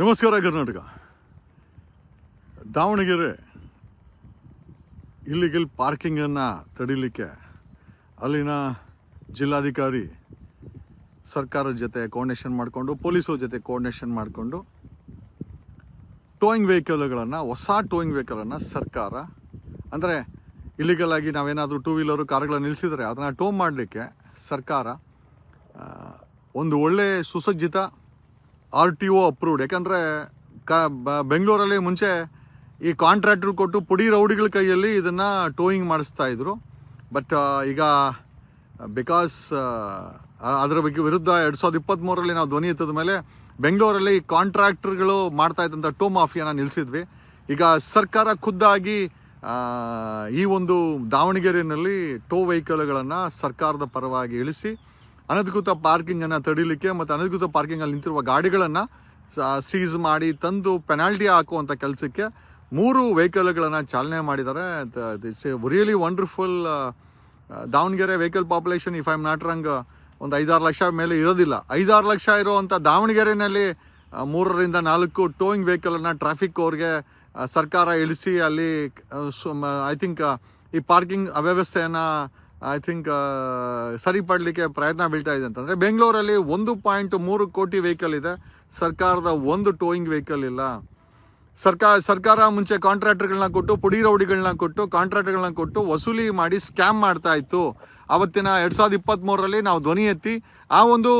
ನಮಸ್ಕಾರ ಕರ್ನಾಟಕ. ದಾವಣಗೆರೆ ಇಲ್ಲಿಗಿಲ್ ಪಾರ್ಕಿಂಗನ್ನು ತಡಿಲಿಕ್ಕೆ ಅಲ್ಲಿನ ಜಿಲ್ಲಾಧಿಕಾರಿ ಸರ್ಕಾರದ ಜೊತೆ ಕೋರ್ಡಿನೇಷನ್ ಮಾಡಿಕೊಂಡು, ಪೊಲೀಸರ ಜೊತೆ ಕೋರ್ಡಿನೇಷನ್ ಮಾಡಿಕೊಂಡು ಟೋಯಿಂಗ್ ವೆಹಿಕಲ್ಗಳನ್ನು ಹೊಸ ಟೋಯಿಂಗ್ ವೆಹಿಕಲನ್ನು ಸರ್ಕಾರ, ಅಂದರೆ ಇಲ್ಲಿಗಲ್ ಆಗಿ ನಾವೇನಾದರೂ ಟೂ ವೀಲರು ಕಾರುಗಳನ್ನ ನಿಲ್ಲಿಸಿದರೆ ಅದನ್ನು ಟೋ ಮಾಡಲಿಕ್ಕೆ ಸರ್ಕಾರ ಒಂದು ಒಳ್ಳೆಯ ಸುಸಜ್ಜಿತ ಆರ್ ಟಿ ಒ ಅಪ್ರೂವ್ಡ್ ಯಾಕಂದರೆ ಕ ಬೆಂಗಳೂರಲ್ಲಿ ಮುಂಚೆ ಈ ಕಾಂಟ್ರಾಕ್ಟ್ರು ಕೊಟ್ಟು ಪುಡಿ ರೌಡಿಗಳ ಕೈಯಲ್ಲಿ ಇದನ್ನು ಟೋಯಿಂಗ್ ಮಾಡಿಸ್ತಾ ಇದ್ರು. ಬಟ್ ಈಗ ಬಿಕಾಸ್ ಅದರ ಬಗ್ಗೆ ವಿರುದ್ಧ ಎರಡು ಸಾವಿರದ ಇಪ್ಪತ್ತ್ಮೂರರಲ್ಲಿ ನಾವು ಧ್ವನಿ ಎತ್ತದ ಮೇಲೆ ಬೆಂಗಳೂರಲ್ಲಿ ಕಾಂಟ್ರಾಕ್ಟರ್ಗಳು ಮಾಡ್ತಾ ಇದ್ದಂಥ ಟೋ ಮಾಫಿಯಾನ ನಿಲ್ಲಿಸಿದ್ವಿ ಈಗ ಸರ್ಕಾರ ಖುದ್ದಾಗಿ ಈ ಒಂದು ದಾವಣಗೆರೆಯಲ್ಲಿ ಟೋ ವೆಹಿಕಲ್ಗಳನ್ನು ಸರ್ಕಾರದ ಪರವಾಗಿ ಇಳಿಸಿ ಅನಧಿಕೃತ ಪಾರ್ಕಿಂಗನ್ನು ತಡಿಲಿಕ್ಕೆ ಮತ್ತು ಅನಧಿಕೃತ ಪಾರ್ಕಿಂಗಲ್ಲಿ ನಿಂತಿರುವ ಗಾಡಿಗಳನ್ನು ಸೀಸ್ ಮಾಡಿ ತಂದು ಪೆನಾಲ್ಟಿ ಹಾಕುವಂಥ ಕೆಲಸಕ್ಕೆ ಮೂರು ವೆಹಿಕಲ್ಗಳನ್ನು ಚಾಲನೆ ಮಾಡಿದ್ದಾರೆ. It's really wonderful Davanagere vehicle population if I am not wrong ಒಂದು ಐದಾರು ಲಕ್ಷ ಮೇಲೆ ಇರೋದಿಲ್ಲ. ಐದಾರು ಲಕ್ಷ ಇರುವಂಥ ದಾವಣಗೆರೆಯಲ್ಲಿ ಮೂರರಿಂದ ನಾಲ್ಕು ಟೋಯಿಂಗ್ ವೆಹಿಕಲನ್ನು ಟ್ರಾಫಿಕ್ ಅವ್ರಿಗೆ ಸರ್ಕಾರ ಇಳಿಸಿ ಅಲ್ಲಿ ಐ ಥಿಂಕ್ ಈ ಪಾರ್ಕಿಂಗ್ ಅವ್ಯವಸ್ಥೆಯನ್ನು ಐ ಥಿಂಕ್ ಸರಿಪಡಲಿಕ್ಕೆ ಪ್ರಯತ್ನ ಬೀಳ್ತಾ ಇದೆ ಅಂತಂದರೆ ಬೆಂಗಳೂರಲ್ಲಿ ಒಂದು ಪಾಯಿಂಟ್ ಮೂರು ಕೋಟಿ ವೆಹಿಕಲ್ ಇದೆ. ಸರ್ಕಾರದ ಒಂದು ಟೋಯಿಂಗ್ ವೆಹಿಕಲ್ ಇಲ್ಲ. ಸರ್ಕಾರ ಸರ್ಕಾರ ಮುಂಚೆ ಕಾಂಟ್ರಾಕ್ಟರ್ಗಳನ್ನ ಕೊಟ್ಟು, ಪುಡಿ ರೌಡಿಗಳನ್ನ ಕೊಟ್ಟು ಕಾಂಟ್ರಾಕ್ಟರ್ಗಳನ್ನ ಕೊಟ್ಟು ವಸೂಲಿ ಮಾಡಿ ಸ್ಕ್ಯಾಮ್ ಮಾಡ್ತಾ ಇತ್ತು. ಅವತ್ತಿನ ಎರಡು ಸಾವಿರದ ಇಪ್ಪತ್ತ್ಮೂರರಲ್ಲಿ ನಾವು ಧ್ವನಿ ಎತ್ತಿ ಆ ಒಂದು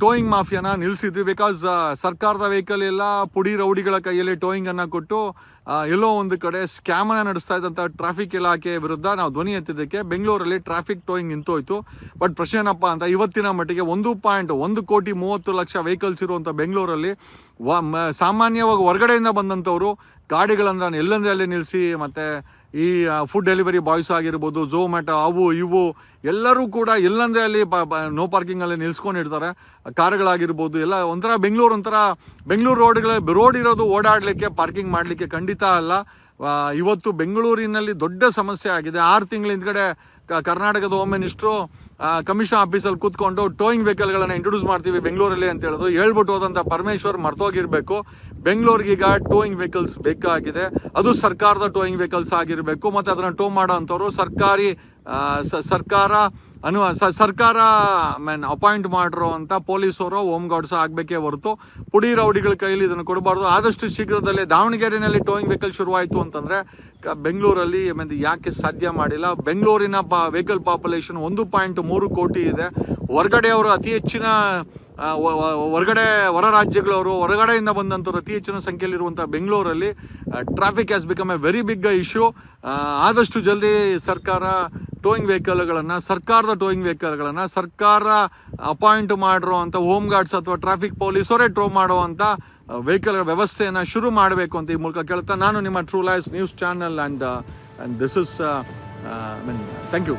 ಟೋಯಿಂಗ್ ಮಾಫಿಯಾನ ನಿಲ್ಲಿಸಿದ್ವಿ ಬಿಕಾಸ್ ಸರ್ಕಾರದ ವೆಹಿಕಲ್ ಎಲ್ಲ ಪುಡಿ ರೌಡಿಗಳ ಕೈಯಲ್ಲಿ ಟೋಯಿಂಗನ್ನು ಕೊಟ್ಟು ಎಲ್ಲೋ ಒಂದು ಕಡೆ ಸ್ಕ್ಯಾಮನ್ನು ನಡೆಸ್ತಾ ಇದ್ದಂಥ ಟ್ರಾಫಿಕ್ ಇಲಾಖೆ ವಿರುದ್ಧ ನಾವು ಧ್ವನಿ ಎತ್ತಿದ್ದಕ್ಕೆ ಬೆಂಗಳೂರಲ್ಲಿ ಟ್ರಾಫಿಕ್ ಟೋಯಿಂಗ್ ನಿಂತೋಯ್ತು. ಬಟ್ ಪ್ರಶ್ನೆ ಏನಪ್ಪ ಅಂತ ಇವತ್ತಿನ ಮಟ್ಟಿಗೆ ಒಂದು ಪಾಯಿಂಟ್ ಒಂದು ಕೋಟಿ ಮೂವತ್ತು ಲಕ್ಷ ವೆಹಿಕಲ್ಸ್ ಇರುವಂಥ ಬೆಂಗಳೂರಲ್ಲಿ ಸಾಮಾನ್ಯವಾಗಿ ಹೊರಗಡೆಯಿಂದ ಬಂದಂಥವ್ರು ಗಾಡಿಗಳನ್ನು ಅಲ್ಲಿ ನಿಲ್ಲಿಸಿ ಮತ್ತು ಈ ಫುಡ್ ಡೆಲಿವರಿ ಬಾಯ್ಸ್ ಆಗಿರ್ಬೋದು ಝೋಮ್ಯಾಟೊ ಅವು ಇವು, ಎಲ್ಲರೂ ಕೂಡ ಎಲ್ಲಂದರೆ ಅಲ್ಲಿ ನೋ ಪಾರ್ಕಿಂಗಲ್ಲಿ ನಿಲ್ಸ್ಕೊಂಡಿರ್ತಾರೆ ಕಾರ್ಗಳಾಗಿರ್ಬೋದು, ಎಲ್ಲ ಒಂಥರ ಬೆಂಗಳೂರು ಒಂಥರ ಬೆಂಗಳೂರು ರೋಡ್ಗಳ ರೋಡ್ ಇರೋದು ಓಡಾಡಲಿಕ್ಕೆ ಪಾರ್ಕಿಂಗ್ ಮಾಡಲಿಕ್ಕೆ ಖಂಡಿತ ಅಲ್ಲ. ಇವತ್ತು ಬೆಂಗಳೂರಿನಲ್ಲಿ ದೊಡ್ಡ ಸಮಸ್ಯೆ ಆಗಿದೆ. ಆರು ತಿಂಗಳ ಹಿಂದ್ಗಡೆ ಕರ್ನಾಟಕದ ಹೋಮ್ ಮಿನಿಸ್ಟ್ರು ಕಮಿಷನ್ ಆಫೀಸಲ್ಲಿ ಕೂತ್ಕೊಂಡು ಟೋಯಿಂಗ್ ವೆಹಿಕಲ್ಗಳನ್ನು ಇಂಟ್ರೊಡ್ಯೂಸ್ ಮಾಡ್ತೀವಿ ಬೆಂಗಳೂರಲ್ಲಿ ಅಂತ ಹೇಳಿದ್ರು. ಹೇಳ್ಬಿಟ್ಟು ಹೋದಂಥ ಪರಮೇಶ್ವರ್ ಮರ್ತೋಗಿರ್ಬೇಕು. ಬೆಂಗಳೂರಿಗೆ ಈಗ ಟೋಯಿಂಗ್ ವೆಹಿಕಲ್ಸ್ ಬೇಕಾಗಿದೆ. ಅದು ಸರ್ಕಾರದ ಟೋಯಿಂಗ್ ವೆಹಿಕಲ್ಸ್ ಆಗಿರಬೇಕು, ಮತ್ತು ಅದನ್ನು ಟೋ ಮಾಡೋ ಅಂಥವ್ರು ಸರ್ಕಾರಿ ಸರ್ಕಾರ ಅನು ಸರ್ಕಾರ ಮೀನ್ ಅಪಾಯಿಂಟ್ ಮಾಡಿರೋ ಅಂತ ಪೊಲೀಸರು ಹೋಮ್ ಗಾರ್ಡ್ಸ್ ಆಗಬೇಕೇ ಹೊರತು ಪುಡಿ ರೌಡಿಗಳ ಕೈಲಿ ಇದನ್ನು ಕೊಡಬಾರ್ದು. ಆದಷ್ಟು ಶೀಘ್ರದಲ್ಲೇ ದಾವಣಗೆರೆಯಲ್ಲಿ ಟೋಯಿಂಗ್ ವೆಹಿಕಲ್ ಶುರುವಾಯಿತು ಅಂತಂದರೆ ಬೆಂಗಳೂರಲ್ಲಿ ಮೀನ್ ಯಾಕೆ ಸಾಧ್ಯ ಮಾಡಿಲ್ಲ. ಬೆಂಗಳೂರಿನ ಪಾ ವೆಹಿಕಲ್ ಪಾಪ್ಯುಲೇಷನ್ ಒಂದು ಪಾಯಿಂಟ್ ಮೂರು ಕೋಟಿ ಇದೆ. ಹೊರಗಡೆಯವರು ಅತಿ ಹೆಚ್ಚಿನ ಹೊರಗಡೆ ಹೊರ ರಾಜ್ಯಗಳವರು ಹೊರಗಡೆಯಿಂದ ಬಂದಂಥವ್ರು ಅತಿ ಹೆಚ್ಚಿನ ಸಂಖ್ಯೆಯಲ್ಲಿರುವಂಥ ಬೆಂಗಳೂರಲ್ಲಿ traffic has become a very big issue ಆದಷ್ಟು ಜಲ್ದಿ ಸರ್ಕಾರ ಟೋಯಿಂಗ್ ವೆಹಿಕಲ್ಗಳನ್ನು ಸರ್ಕಾರದ ಟೋಯಿಂಗ್ ವೆಹಿಕಲ್ಗಳನ್ನು ಸರ್ಕಾರ ಅಪಾಯಿಂಟ್ ಮಾಡಿರೋ ಅಂಥ ಹೋಮ್ ಗಾರ್ಡ್ಸ್ ಅಥವಾ ಟ್ರಾಫಿಕ್ ಪೊಲೀಸರೇ ಮಾಡೋ ಮಾಡುವಂಥ ವೆಹಿಕಲ್ ವ್ಯವಸ್ಥೆಯನ್ನು ಶುರು ಮಾಡಬೇಕು ಅಂತ ಈ ಮೂಲಕ ಕೇಳ್ತಾ ನಾನು ನಿಮ್ಮ True Life News channel and and this is I mean thank you